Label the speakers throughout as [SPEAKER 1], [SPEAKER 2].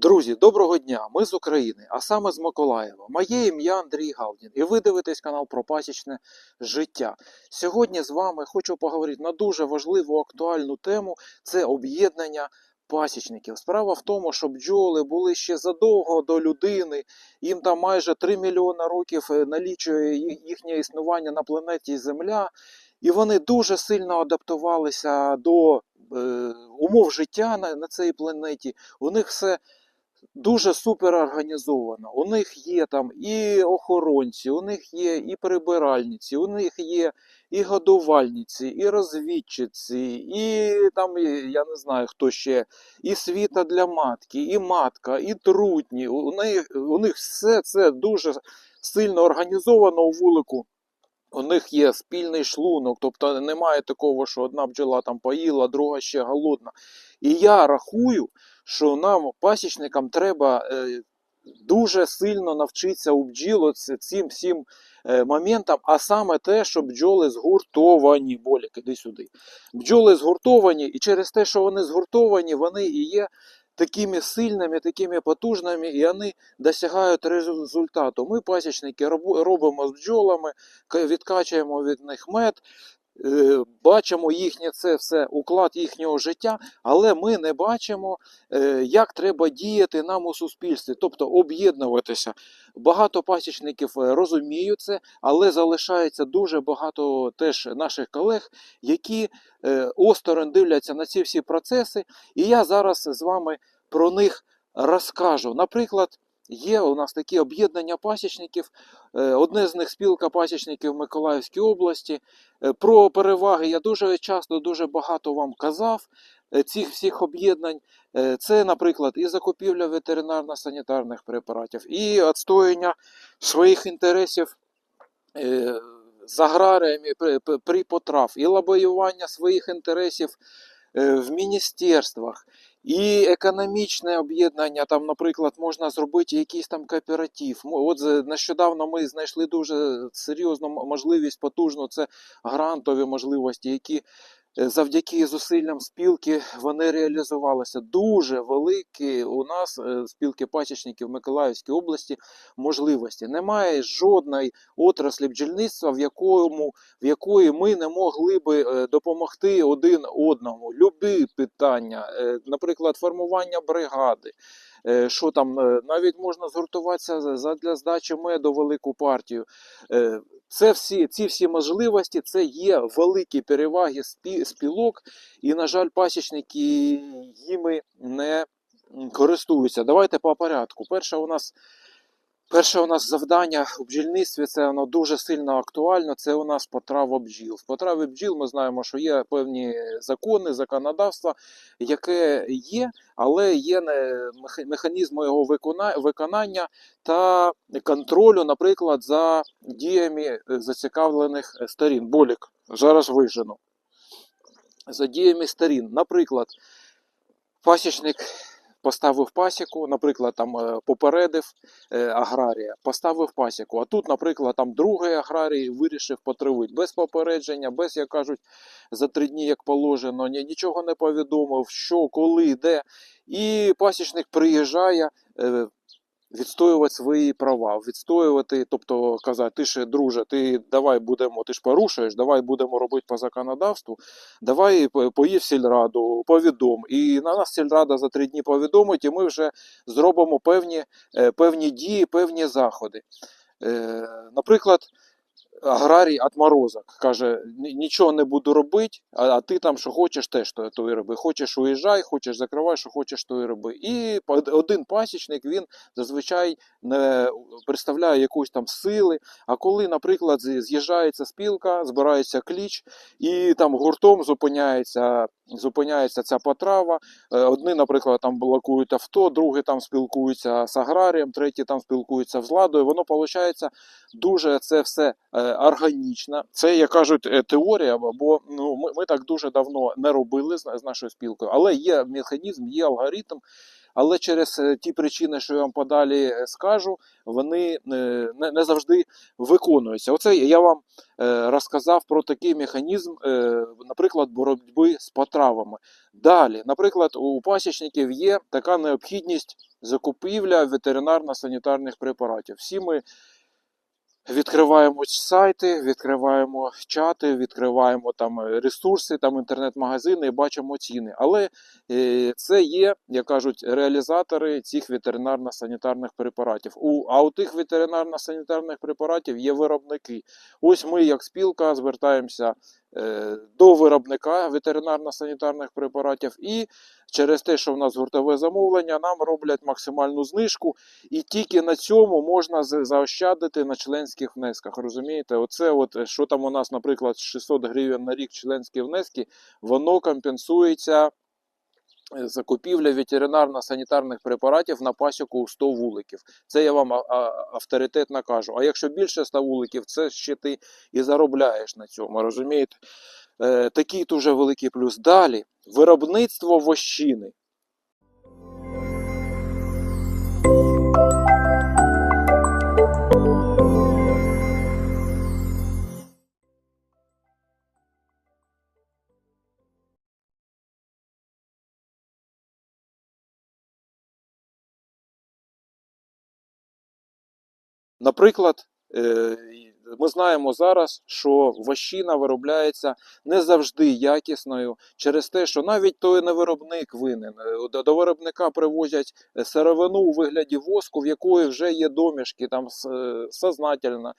[SPEAKER 1] Друзі, доброго дня! Ми з України, а саме з Миколаєва. Моє ім'я Андрій Галдін, і ви дивитесь канал про пасічне життя. Сьогодні з вами хочу поговорити на дуже важливу актуальну тему це об'єднання пасічників. Справа в тому, що бджоли були ще задовго до людини, їм там майже 3 мільйони років е, налічує їхнє існування на планеті Земля, і вони дуже сильно адаптувалися до е, умов життя на, на цій планеті. У них все дуже супер організовано. У них є там і охоронці, у них є і прибиральниці, у них є і годувальниці, і розвідчиці, і там, я не знаю хто ще, і світа для матки, і матка, і трутні. У них, у них все це дуже сильно організовано у вулику. У них є спільний шлунок, тобто немає такого, що одна бджола там поїла, друга ще голодна. І я рахую, що нам, пасічникам, треба е, дуже сильно навчитися у бджіл цим всім е, моментам, а саме те, що бджоли згуртовані. Болік, іди сюди. Бджоли згуртовані, і через те, що вони згуртовані, вони і є такими сильними, такими потужними, і вони досягають результату. Ми, пасічники, робимо з бджолами, відкачуємо від них мед. Е, Бачимо їхнє це все уклад їхнього життя, але ми не бачимо, е, як треба діяти нам у суспільстві, тобто об'єднуватися. Багато пасічників е, розуміють це, але залишається дуже багато теж наших колег, які осторонь дивляться на ці всі процеси. І я зараз з вами про них розкажу. Наприклад, є у нас такі об'єднання пасічників. Е, Одне з них спілка пасічників в Миколаївській області. Е, Про переваги я дуже часто, дуже багато вам казав е, цих всіх об'єднань. Це, наприклад, і закупівля ветеринарно-санітарних препаратів, і відстояння своїх інтересів з аграріями при, потрав, і лобіювання своїх інтересів в міністерствах, і економічне об'єднання. Там, наприклад, можна зробити якийсь там кооператив. От нещодавно ми знайшли дуже серйозну можливість, потужну це грантові можливості, які завдяки зусиллям спілки вони реалізувалися. Дуже великі у нас е, спілки пасічників Миколаївській області можливості. Немає жодної отраслі бджільництва, в якому в якої ми не могли би е, допомогти один одному. Любі питання, е, наприклад, формування бригади. Що там навіть можна згуртуватися за- для здачі меду велику партію. Це всі ці всі можливості, це є великі переваги спілок, і, на жаль, пасічники їми не користуються. Давайте по порядку. Перша у нас Перше у нас завдання у бджільництві це воно дуже сильно актуально. Це у нас потрава бджіл. В потраві бджіл ми знаємо, що є певні закони, законодавства, яке є, але є не- меха- механізм його виконання та контролю, наприклад, за діями е, зацікавлених е, сторін. Болік, зараз вижену. За діями сторін. Наприклад, пасічник поставив пасіку, наприклад, там е, попередив е, аграрія, поставив пасіку. А тут, наприклад, там другий аграрій вирішив потривити без попередження, без, як кажуть, за три дні, як положено, нічого не повідомив, що, коли, де. І пасічник приїжджає. Е, Відстоювати свої права, відстоювати, тобто казати, ти ж, друже, ти давай будемо, ти ж порушуєш, давай будемо робити по законодавству, давай поїв сільраду, повідом. І на нас сільрада за три дні повідомить, і ми вже зробимо певні, е, певні дії, певні заходи. Е, Наприклад, аграрій отморозок каже: нічого не буду робити, а, а ти там що хочеш, теж то, то і роби. Хочеш уїжджай, хочеш закривай, що хочеш, то і роби. І один пасічник він зазвичай не представляє якоїсь там сили. А коли, наприклад, з'їжджається спілка, збирається кліч, і там гуртом зупиняється, зупиняється ця потрава. Е, Одні, наприклад, там блокують авто, другі там спілкуються з аграрієм, треті там спілкуються з владою. Воно виходить дуже це все е, органічно. Це, як кажуть, е, теорія, бо ну, ми, ми так дуже давно не робили з, з нашою спілкою, але є механізм, є алгоритм. Але через е, ті причини, що я вам подалі е, скажу, вони е, не, завжди виконуються. Оце я вам розказав про такий механізм, наприклад, боротьби з потравами. Далі, наприклад, у пасічників є така необхідність закупівля ветеринарно-санітарних препаратів. Всі ми відкриваємо сайти, відкриваємо чати, відкриваємо там ресурси, там інтернет-магазини і бачимо ціни. Але е, це є, як кажуть, реалізатори цих ветеринарно-санітарних препаратів. У, а у тих ветеринарно-санітарних препаратів є виробники. Ось ми, як спілка, звертаємося е, до виробника ветеринарно-санітарних препаратів, і через те, що в нас гуртове замовлення, нам роблять максимальну знижку, і тільки на цьому можна заощадити на членських внесках. Розумієте, оце, от е, що там у нас, наприклад, 600 гривень на рік членські внески, воно компенсується. Е, Закупівля ветеринарно-санітарних препаратів на пасіку у 100 вуликів. Це я вам авторитетно кажу. А якщо більше 100 вуликів, це ще ти і заробляєш на цьому, розумієте? Е, такий дуже великий плюс. Далі виробництво вощини. Наприклад, е, ми знаємо зараз, що вощина виробляється не завжди якісною через те, що навіть той не виробник винен. Е, До, виробника привозять е, сировину у вигляді воску, в якої вже є домішки, там сознательно.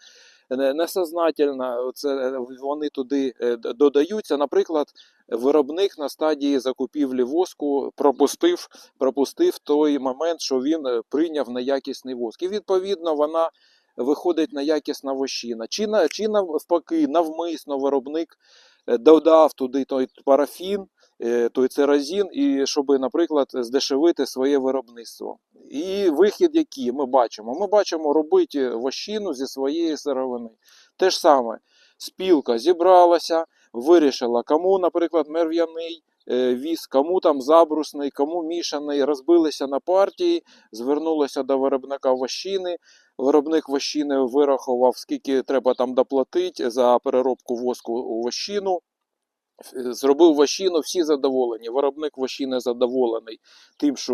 [SPEAKER 1] Несознательно це вони туди додаються. Наприклад, виробник на стадії закупівлі воску пропустив, пропустив той момент, що він прийняв неякісний воск. І відповідно вона виходить неякісна вощина. Чи, на, чи навпаки, навмисно виробник е, додав туди той парафін, е, той церазін, і щоб, наприклад, здешевити своє виробництво. І вихід який ми бачимо? Ми бачимо робити вощину зі своєї сировини. Те ж саме, спілка зібралася, вирішила, кому, наприклад, мерв'яний е, віз, кому там забрусний, кому мішаний, розбилися на партії, звернулися до виробника вощини. Виробник вощини вирахував, скільки треба там доплатити за переробку воску у вощину. Зробив вощину, всі задоволені. Виробник вощини задоволений тим, що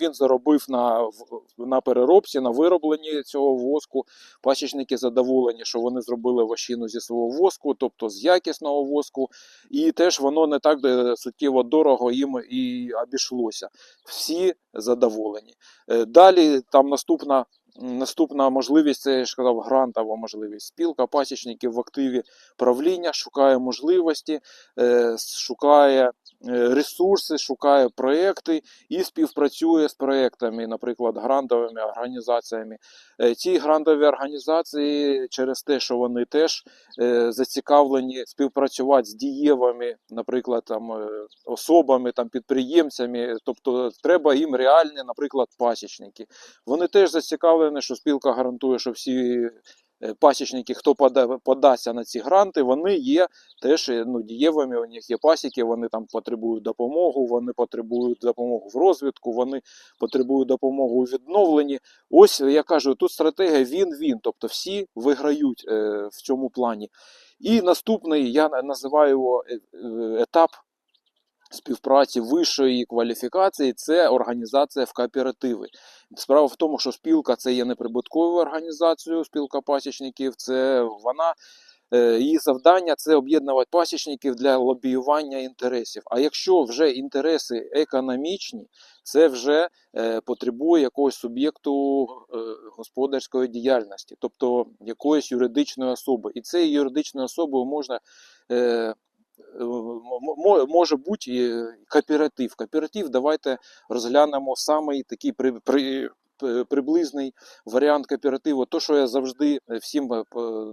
[SPEAKER 1] він заробив на, на переробці, на виробленні цього воску. Пасічники задоволені, що вони зробили вощину зі свого воску, тобто з якісного воску, і теж воно не так суттєво дорого їм і обійшлося. Всі задоволені. Е, Далі там наступна. Наступна можливість це я ж казав грантова можливість. Спілка пасічників в активі правління шукає можливості, е, шукає ресурси, шукає проекти і співпрацює з проектами, наприклад, грантовими організаціями. Е, Ці грантові організації через те, що вони теж е, зацікавлені співпрацювати з дієвими, наприклад, там е, особами, там підприємцями, тобто треба їм реальні, наприклад, пасічники. Вони теж зацікавлені, що спілка гарантує, що всі е, пасічники, хто пода- подасться на ці гранти, вони є теж е, ну, дієвими. У них є пасіки, вони там потребують допомогу, вони потребують допомогу в розвитку, вони потребують допомогу у відновленні. Ось я кажу, тут стратегія він-він, тобто всі виграють е, в цьому плані. І наступний я називаю його е, е, етап співпраці вищої кваліфікації це організація в кооперативи. Справа в тому, що спілка це є неприбутковою організацією, спілка пасічників, це вона. е, Її завдання це об'єднувати пасічників для лобіювання інтересів. А якщо вже інтереси економічні, це вже е, потребує якогось суб'єкту е, господарської діяльності, тобто якоїсь юридичної особи. І цією юридичною особою можна може бути і кооператив. Кооператив давайте розглянемо самий такий при, при, приблизний варіант кооперативу. То, що я завжди всім е,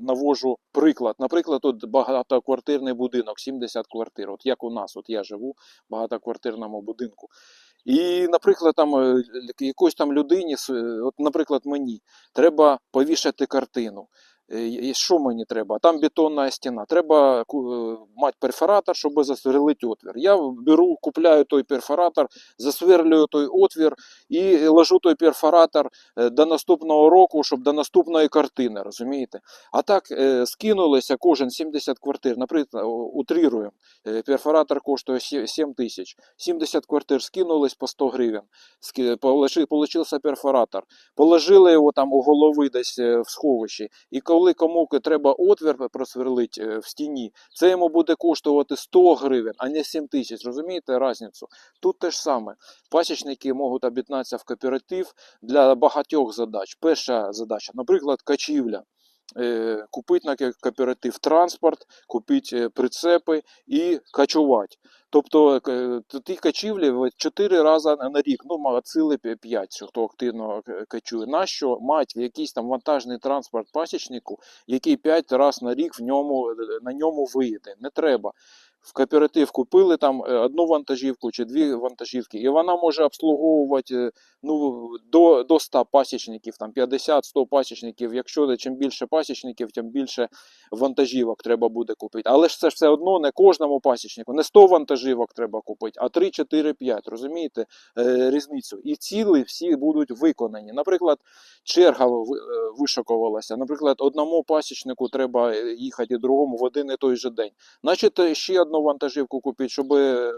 [SPEAKER 1] навожу приклад. Наприклад, тут багатоквартирний будинок, 70 квартир. От як у нас, от я живу в багатоквартирному будинку. І, наприклад, там е, якоїсь там людині, от, наприклад, мені треба повішати картину. Е, і Що мені треба? Там бетонна стіна. Треба е, мати перфоратор, щоб засверлити отвір. Я беру, купляю той перфоратор, засверлюю той отвір і ложу той перфоратор е, до наступного року, щоб до наступної картини, розумієте? А так скинулися кожен 70 квартир. Наприклад, утріруємо, перфоратор коштує 7 тисяч. 70 квартир скинулись по 100 гривень. Получився перфоратор. Положили його там у голови десь в сховищі. І коли кому треба отвір просверлити е, в стіні, це йому буде коштувати 100 гривень, а не 7 тисяч. Розумієте різницю? Тут те ж саме. Пасічники можуть об'єднатися в кооператив для багатьох задач. Перша задача, наприклад, качівля. Е, Купити на кооператив транспорт, купити е, прицепи і качувати. Тобто е, ті качівлі в 4 рази на рік, ну магацили 5, хто активно качує. Нащо мати якийсь там вантажний транспорт пасічнику, який 5 разів на рік в ньому, на ньому виїде? Не треба. В кооператив купили там е, одну вантажівку чи дві вантажівки, і вона може обслуговувати е, ну, до, до 100 пасічників, там 50-100 пасічників. Якщо чим більше пасічників, тим більше вантажівок треба буде купити. Але ж це ж все одно не кожному пасічнику, не 100 вантажівок треба купити, а 3, 4, 5. Розумієте е, різницю? І ціли всі будуть виконані. Наприклад, черга ви- вишикувалася. Наприклад, одному пасічнику треба їхати, другому в один і той же день. Значить, ще одну вантажівку купити, щоб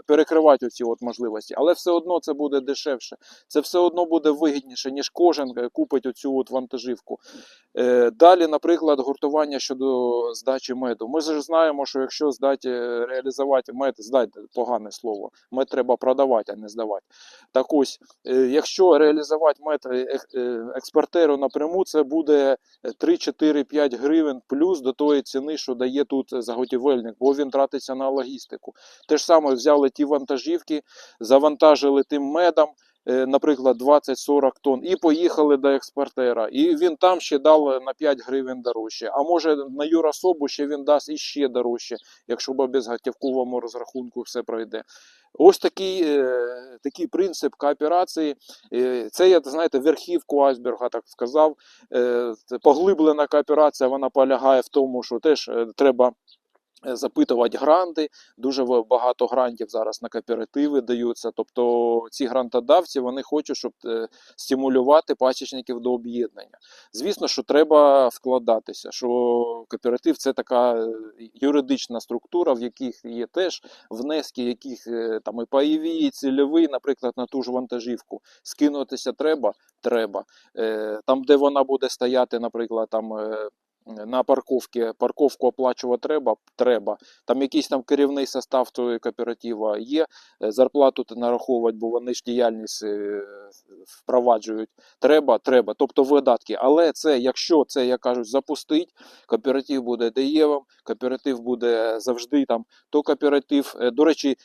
[SPEAKER 1] перекривати ці от можливості. Але все одно це буде дешевше. Це все одно буде вигідніше, ніж кожен е, купить оцю от вантажівку. Е, Далі, наприклад, гуртування щодо здачі меду. Ми ж знаємо, що якщо здати, е, реалізувати мед, здати погане слово, мед треба продавати, а не здавати. Так ось, е, якщо реалізувати мед е, е, експортеру напряму, це буде 3, 4, 5 гривень плюс до тої ціни, що дає тут заготівельник, бо він тратиться на логістику. Те ж саме взяли ті вантажівки, завантажили тим медом. е, Наприклад, 20-40 тонн, і поїхали до експортера. І він там ще дав на 5 гривень дорожче. А може на юрособу ще він дасть іще дорожче, якщо по безготівковому розрахунку все пройде. Ось такий, е, такий принцип кооперації. Е, Це я знаєте, верхівку айсберга, так сказав. Поглиблена кооперація вона полягає в тому, що теж треба. Е, Запитувати гранти, дуже багато грантів зараз на кооперативи даються. Тобто ці грантодавці вони хочуть, щоб е, стимулювати пасічників до об'єднання. Звісно, що треба вкладатися. Що кооператив це така е, юридична структура, в яких є теж внески, яких там і пайові, і цільові, наприклад, на ту ж вантажівку. Скинутися треба, треба. Там, де вона буде стояти, наприклад, там. На парковці парковку оплачувати треба, треба. Там якийсь там керівний состав того кооператива є, е, зарплату нараховувати, бо вони ж діяльність е, впроваджують. Треба, треба. Тобто видатки. Але це, якщо це, як кажуть, запустить, кооператив буде дієвим, кооператив буде завжди там, то кооператив, е, до речі,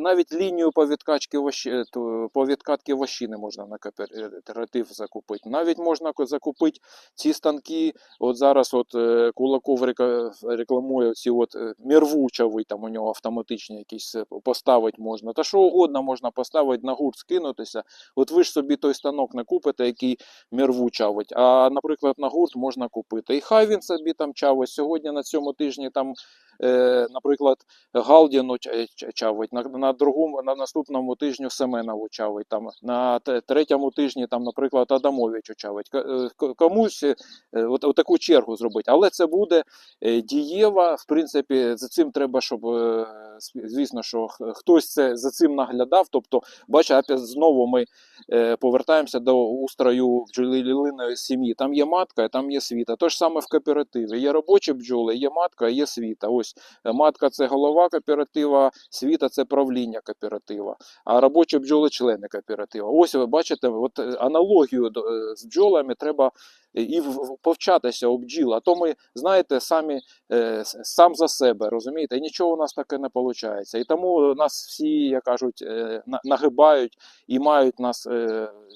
[SPEAKER 1] навіть лінію по відкачці вощі, по відкатки вощини можна на кооператив закупити. Навіть можна закупити ці станки. От зараз от е, Кулаков рекламує ці от е, там у нього автоматичні якісь е, поставити можна. Та що угодно можна поставити на гурт, скинутися. От ви ж собі той станок не купите, який мірву чавить. А, наприклад, на гурт можна купити. І хай він собі там чавить. Сьогодні на цьому тижні там, наприклад, Галдіну чавить, на, на другому, на наступному тижню Семенову чавить, там, на третьому тижні, там, наприклад, Адамовичу чавить. Е, Комусь е, от, от таку чергу зробити. Але це буде е, дієва. В принципі, за цим треба, щоб е, звісно, що хтось це за цим наглядав. Тобто, бачите, знову ми е, повертаємося до устрою бджолиної сім'ї. Там є матка, там є світа. То ж саме в кооперативі. Є робочі бджоли, є матка, є світа. Ось е, матка це голова кооператива, світа це правління кооператива, а робочі бджоли члени кооператива. Ось ви бачите, от е, аналогію е, з бджолами треба і повчатися у бджіл. А то ми, знаєте, самі сам за себе, розумієте, і нічого у нас таке не виходить. І тому нас всі, як кажуть, нагибають і мають нас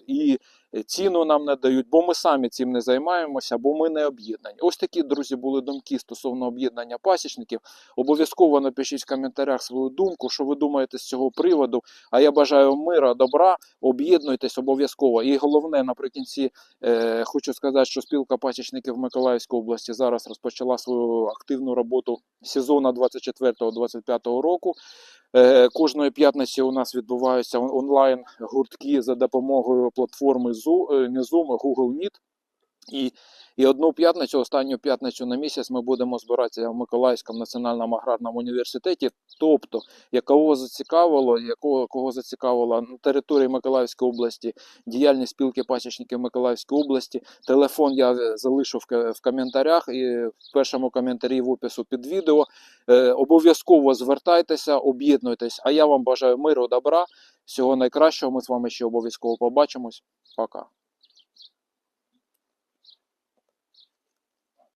[SPEAKER 1] і ціну нам не дають, бо ми самі цим не займаємося, бо ми не об'єднані. Ось такі, друзі, були думки стосовно об'єднання пасічників. Обов'язково напишіть в коментарях свою думку, що ви думаєте з цього приводу. А я бажаю мира, добра, об'єднуйтесь обов'язково. І головне, наприкінці, е, хочу сказати, сказати, що спілка пасічників Миколаївської області зараз розпочала свою активну роботу сезону 24-25 року. Е, Кожної п'ятниці у нас відбуваються онлайн гуртки за допомогою платформи Zoom, не Zoom, а Google Meet. І, і одну п'ятницю, останню п'ятницю на місяць ми будемо збиратися в Миколаївському національному аграрному університеті. Тобто, якого зацікавило, якого кого зацікавила на території Миколаївської області діяльність спілки пасічників Миколаївської області. Телефон я залишу в, в коментарях і в першому коментарі в опису під відео. Е, обов'язково звертайтеся, об'єднуйтесь. А я вам бажаю миру, добра, всього найкращого. Ми з вами ще обов'язково побачимось. Пока.